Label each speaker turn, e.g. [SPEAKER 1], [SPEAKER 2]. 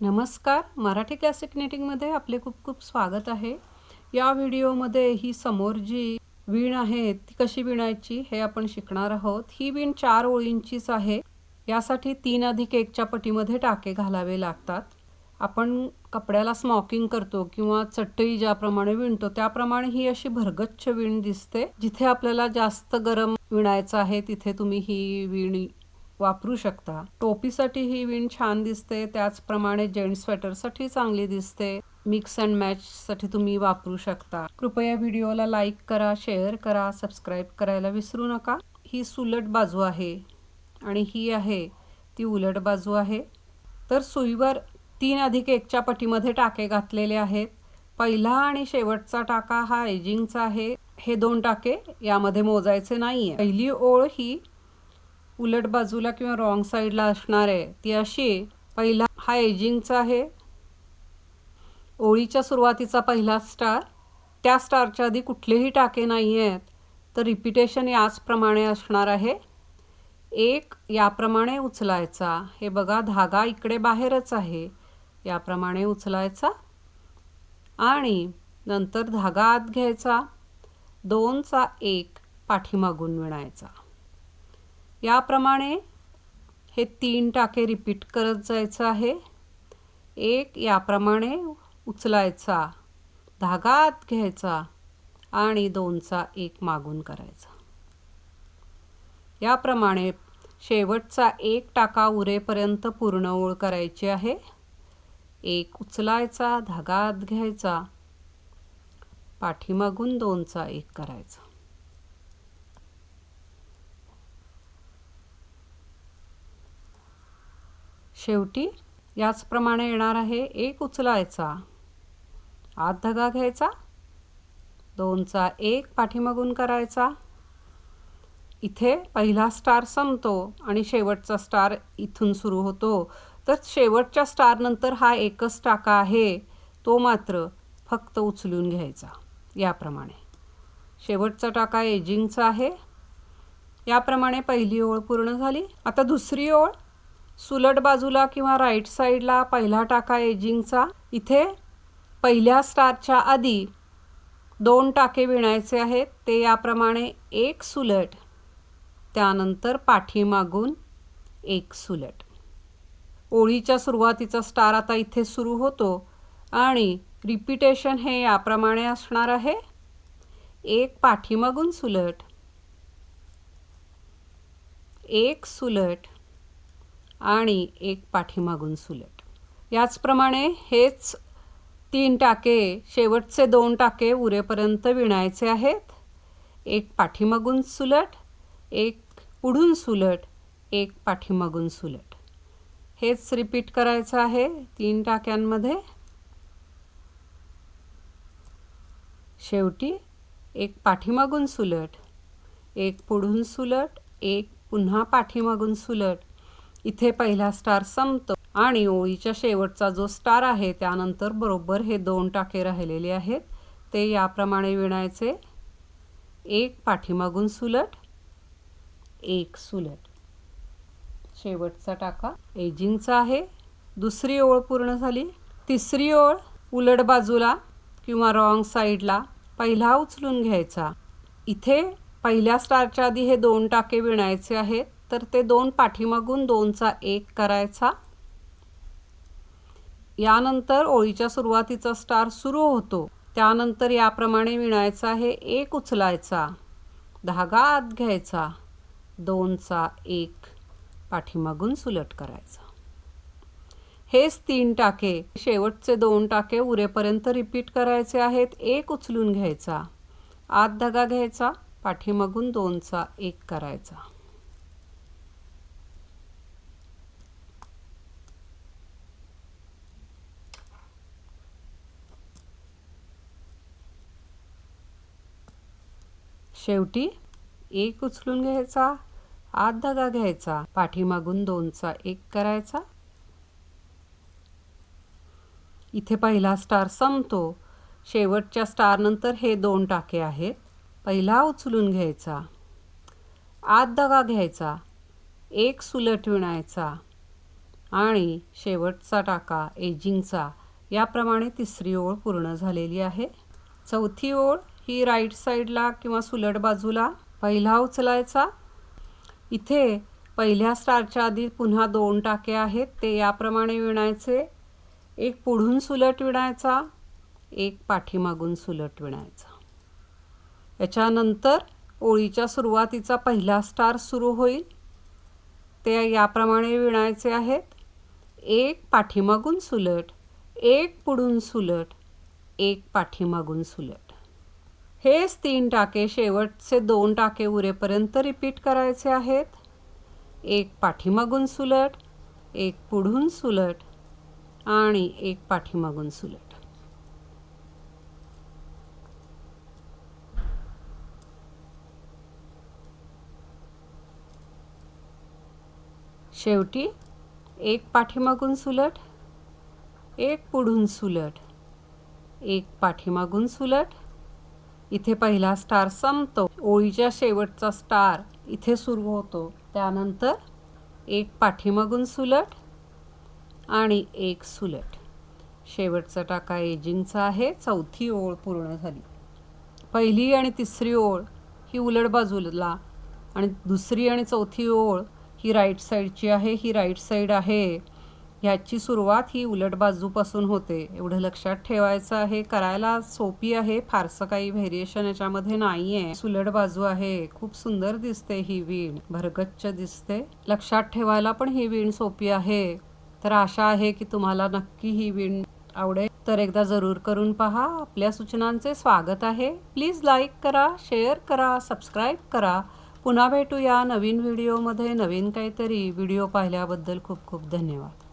[SPEAKER 1] नमस्कार. मराठी क्लासिक नेटिंगमध्ये आपले खूप खूप स्वागत आहे. या व्हिडिओमध्ये ही समोर जी वीण आहे ती कशी विणायची हे आपण शिकणार आहोत. ही वीण चार ओळींचीच आहे. यासाठी तीन अधिक एकच्या पटीमध्ये टाके घालावे लागतात. आपण कपड्याला स्मॉकिंग करतो किंवा चटई ज्याप्रमाणे विणतो त्याप्रमाणे ही अशी भरगच्छ वीण दिसते. जिथे आपल्याला जास्त गरम विणायचं आहे तिथे तुम्ही ही वीण वापरू शकता. टोपीसाठी ही विण छान दिसते त्याचप्रमाणे जेंट्स स्वेटरसाठी चांगली दिसते. मिक्स अँड मॅच साठी तुम्ही वापरू शकता. कृपया व्हिडिओला लाईक करा शेअर करा सबस्क्राईब करायला विसरू नका. ही सुलट बाजू आहे आणि ही आहे ती उलट बाजू आहे. तर सुईवर तीन अधिक एकच्या पटीमध्ये टाके घातलेले आहेत. पहिला आणि शेवटचा टाका हा एजिंगचा आहे. हे दोन टाके यामध्ये मोजायचे नाहीये. पहिली ओळ ही उलट बाजूला किंवा रॉंग साईडला असणार आहे. ती अशी पहिला हा एजिंगचा आहे. ओळीच्या सुरुवातीचा पहिला स्टार त्या स्टारच्या आधी कुठलेही टाके नाही आहेत तर रिपिटेशन याचप्रमाणे असणार आहे. एक याप्रमाणे उचलायचा. हे बघा धागा इकडे बाहेरच आहे. याप्रमाणे उचलायचा. आणि नंतर धागा आत घ्यायचा. दोनचा एक पाठीमागून विणायचा. याप्रमाणे हे तीन टाके रिपीट करत जायचं आहे. एक याप्रमाणे उचलायचा धागा आत घ्यायचा आणि दोनचा एक मागून करायचा. याप्रमाणे शेवटचा एक टाका उरेपर्यंत पूर्ण ओळ करायची आहे. एक उचलायचा धागा आत घ्यायचा पाठीमागून दोनचा एक करायचा. शेवटी याचप्रमाणे येणार आहे एक उचलायचा. आत धगा घ्यायचा. दोनचा एक पाठीमागून करायचा. इथे पहिला स्टार संपतो आणि शेवटचा स्टार इथून सुरू होतो. तर शेवटच्या स्टारनंतर हा एकच टाका आहे. तो मात्र फक्त उचलून घ्यायचा. याप्रमाणे. शेवटचा टाका एजिंगचा आहे. याप्रमाणे पहिली ओळ पूर्ण झाली. आता दुसरी ओळ सुलट बाजूला किंवा राईट साईडला पहिला टाका एजिंगचा इथे पहिल्या स्टारच्या आधी दोन टाके विणायचे आहेत. ते याप्रमाणे एक सुलट त्यानंतर पाठीमागून एक सुलट. ओळीच्या सुरुवातीचा स्टार आता इथे सुरू होतो आणि रिपिटेशन हे याप्रमाणे असणार आहे. एक पाठीमागून सुलट एक सुलट आणि एक पाठीमागून सुलट. याचप्रमाणे हेच तीन टाके शेवटचे दोन टाके उरेपर्यंत विणायचे आहेत. एक पाठीमागून सुलट एक पुढून सुलट एक पाठीमागून सुलट. हेच रिपीट करायचं आहे तीन टाक्यांमध्ये. शेवटी एक पाठीमागून सुलट एक पुढून सुलट एक पुन्हा पाठीमागून सुलट इथे पहिला स्टार संपतो. आणि ओळीच्या शेवटचा जो स्टार आहे त्यानंतर बरोबर हे दोन टाके राहिलेले आहेत. ते याप्रमाणे विणायचे. एक पाठीमागून सुलट एक सुलट. शेवटचा टाका. एजिंगचा आहे. दुसरी ओळ पूर्ण झाली. तिसरी ओळ उलट बाजूला किंवा रॉंग साईडला पहिला उचलून घ्यायचा. इथे पहिल्या स्टारच्या आधी हे दोन टाके विणायचे आहेत. तर ते दोन पाठीमागून दोनचा एक करायचा. यानंतर ओळीच्या सुरुवातीचा स्टार सुरू होतो. त्यानंतर याप्रमाणे विणायचा हे एक उचलायचा. धागा आत घ्यायचा. दोनचा एक पाठीमागून सुलट करायचा. हेच तीन टाके. शेवटचे दोन टाके उरेपर्यंत रिपीट करायचे आहेत. एक उचलून घ्यायचा. आत धागा घ्यायचा. पाठीमागून दोनचा एक करायचा. शेवटी एक उचलून घ्यायचा आत धागा घ्यायचा पाठीमागून दोनचा एक करायचा. इथे पहिला स्टार संपतो. शेवटच्या स्टारनंतर हे दोन टाके आहेत. पहिला उचलून घ्यायचा आत दगा घ्यायचा एक सुलट विणायचा आणि शेवटचा टाका एजिंगचा. याप्रमाणे तिसरी ओळ पूर्ण झालेली आहे. चौथी ओळ ही राईट साईडला किंवा सुलट बाजूला पहिला उचलायचा. इथे पहिल्या स्टारच्या आधी पुन्हा दोन टाके आहेत ते याप्रमाणे विणायचे. एक पुढून सुलट विणायचा एक पाठीमागून सुलट विणायचा. याच्यानंतर ओळीच्या सुरुवातीचा पहिला स्टार सुरू होईल. ते याप्रमाणे विणायचे आहेत. एक पाठीमागून सुलट एक पुढून सुलट एक पाठीमागून सुलट. हेच तीन टाके शेवटचे दोन टाके उरेपर्यंत रिपीट करायचे आहेत. एक पाठीमागून सुलट एक पुढून सुलट आणि एक पाठीमागून सुलट. शेवटी एक पाठीमागून सुलट एक पुढून सुलट एक पाठीमागून सुलट इथे पहिला स्टार संपतो. ओळीच्या शेवटचा स्टार इथे सुरू होतो. त्यानंतर एक पाठीमागून सुलट आणि एक सुलट. शेवटचा टाका एजिंगचा आहे. चौथी ओळ पूर्ण झाली. पहिली आणि तिसरी ओळ ही उलट बाजूला आणि दुसरी आणि चौथी ओळ ही राईट साईडची आहे. ही राईट साईड आहे. ह्याची सुरुवात ही उलट बाजूपासून होते. एवढं लक्षात ठेवायचं आहे करायला सोपी आहे फारसं काही व्हेरिएशन याच्यामध्ये नाही आहे सुलट बाजू आहे. खूप सुंदर दिसते ही वीण. भरगच्च दिसते. लक्षात ठेवायला पण ही वीण सोपी आहे. तर आशा आहे की तुम्हाला नक्की ही वीण आवडेल. तर एकदा जरूर करून पहा. आपल्या सूचनांचे स्वागत आहे. प्लीज लाईक करा शेअर करा सबस्क्राईब करा. पुन्हा भेटूया नवीन व्हिडिओमध्ये नवीन काहीतरी व्हिडिओ पाहिल्याबद्दल खूप खूप धन्यवाद.